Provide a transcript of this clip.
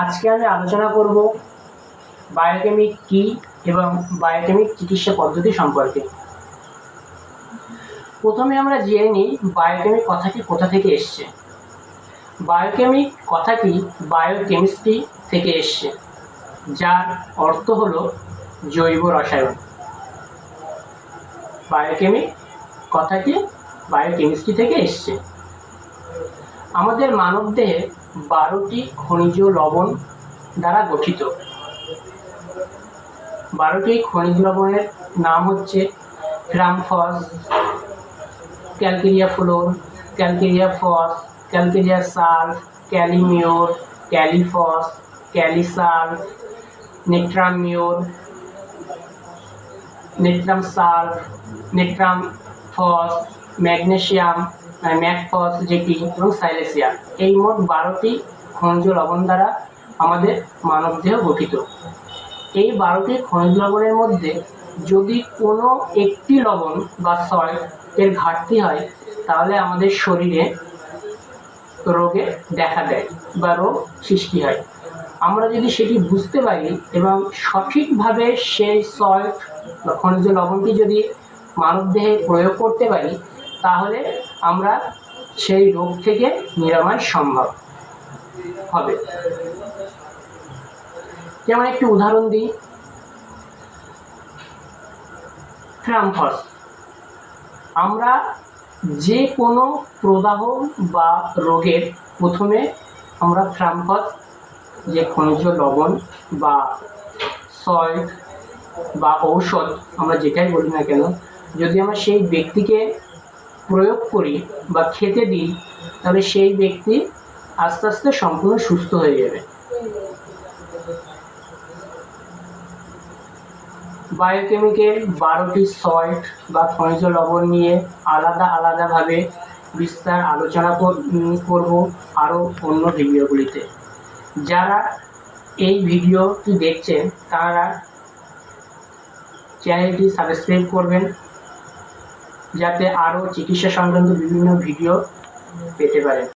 আজকে আমি আলোচনা করব বায়োকেমিক কী এবং বায়োকেমিক চিকিৎসা পদ্ধতি সম্পর্কে। প্রথমে আমরা জেনে নিই বায়োকেমিক কথাটি কোথা থেকে এসছে। বায়োকেমিক কথাটি বায়োকেমিস্ট্রি থেকে এসছে, যার অর্থ হলো জৈব রসায়ন। বায়োকেমিক কথাটি বায়োকেমিস্ট্রি থেকে এসছে। আমাদের মানবদেহে বারোটি খনিজ লবণ দ্বারা গঠিত। বারোটি খনিজ লবণের নাম হচ্ছে গ্রামফস calcarea fluor, calcarea phos, calcarea sulph, kali mur, kali phos kali sulph natrum mur, natrum sulph, natrum phos, magnesium mag phos যেটি এবং সাইলেসিয়া, এই মোট বারোটি খনিজ লবণ দ্বারা আমাদের মানবদেহ গঠিত। এই বারোটি খনিজ লবণের মধ্যে যদি কোনো একটি লবণ বা সল্ট এর ঘাটতি হয়, তাহলে আমাদের শরীরে রোগে দেখা দেয় বা রোগ সৃষ্টি হয়। আমরা যদি সেটি বুঝতে পারি এবং সঠিকভাবে সেই সল্ট বা খনিজ লবণটি যদি মানবদেহে প্রয়োগ করতে পারি তাহলে আমরা সেই রোগ থেকে নিরাময় সম্ভব হবে। যেমন একটি উদাহরণ দিই। থ্রামফস আমরা যে কোনো প্রদাহ বা রোগের প্রথমে আমরা থ্রামফস যে খনিজ লবণ বা সল্ট বা ঔষধ, আমরা যেটাই বলি না কেন, যদি আমরা সেই ব্যক্তিকে প্রয়োগ করি বা খেতে দিই, তাহলে সেই ব্যক্তি আস্তে আস্তে সম্পূর্ণ সুস্থ হয়ে যাবে। বায়োকেমিকের বারোটি সল্ট বা খনিজ লবণ নিয়ে আলাদা আলাদাভাবে বিস্তার আলোচনা করব আরও অন্য ভিডিওগুলিতে। যারা এই ভিডিওটি দেখছেন, তারা চ্যানেলটি সাবস্ক্রাইব করবেন। যাতে আরও চিকিৎসা সংক্রান্ত বিভিন্ন ভিডিও পেতে পারেন